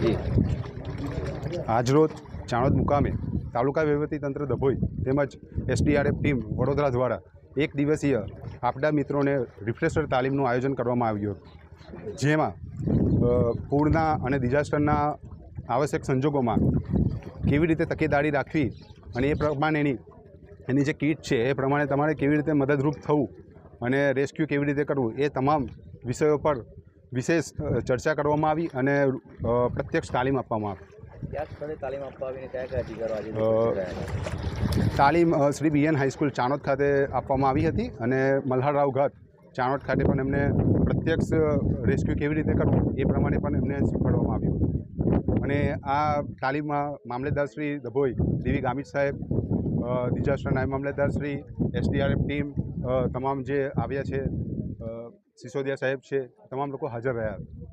જી. આજરોજ ચાણોદ મુકામે તાલુકા તંત્ર ડભોઈ તેમજ એસડીઆરએફ ટીમ વડોદરા દ્વારા એક દિવસીય આપડા મિત્રોને રિફ્રેશર તાલીમનું આયોજન કરવામાં આવ્યું હતું. જેમાં પૂરના અને ડિઝાસ્ટરના આવશ્યક સંજોગોમાં કેવી રીતે તકેદારી રાખવી અને એ પ્રમાણેની, એની જે કીટ છે એ પ્રમાણે તમારે કેવી રીતે મદદરૂપ થવું અને રેસ્ક્યુ કેવી રીતે કરવું એ તમામ વિષયો પર વિશેષ ચર્ચા કરવામાં આવી અને પ્રત્યક્ષ તાલીમ આપવામાં આવી કયા સ્થળે તાલીમ આપવા આવીને કયા કયા અધિકારો? તાલીમ શ્રી બીએન હાઈસ્કૂલ ચાણોદ ખાતે આપવામાં આવી હતી અને મલ્હારરાવ ઘાટ ચાણોદ ખાતે પણ એમને પ્રત્યક્ષ રેસ્ક્યુ કેવી રીતે કરવું એ પ્રમાણે પણ એમને શીખવાડવામાં આવ્યું અને આ તાલીમમાં મામલેદાર શ્રી દભોઈ દેવી ગામિત સાહેબ ડિઝાસ્ટર નાયબ મામલેદાર શ્રી એસડીઆરએફ ટીમ તમામ જે આવ્યા છે સિસોદિયા સાહેબ છે તમામ લોકો હાજર રહ્યા.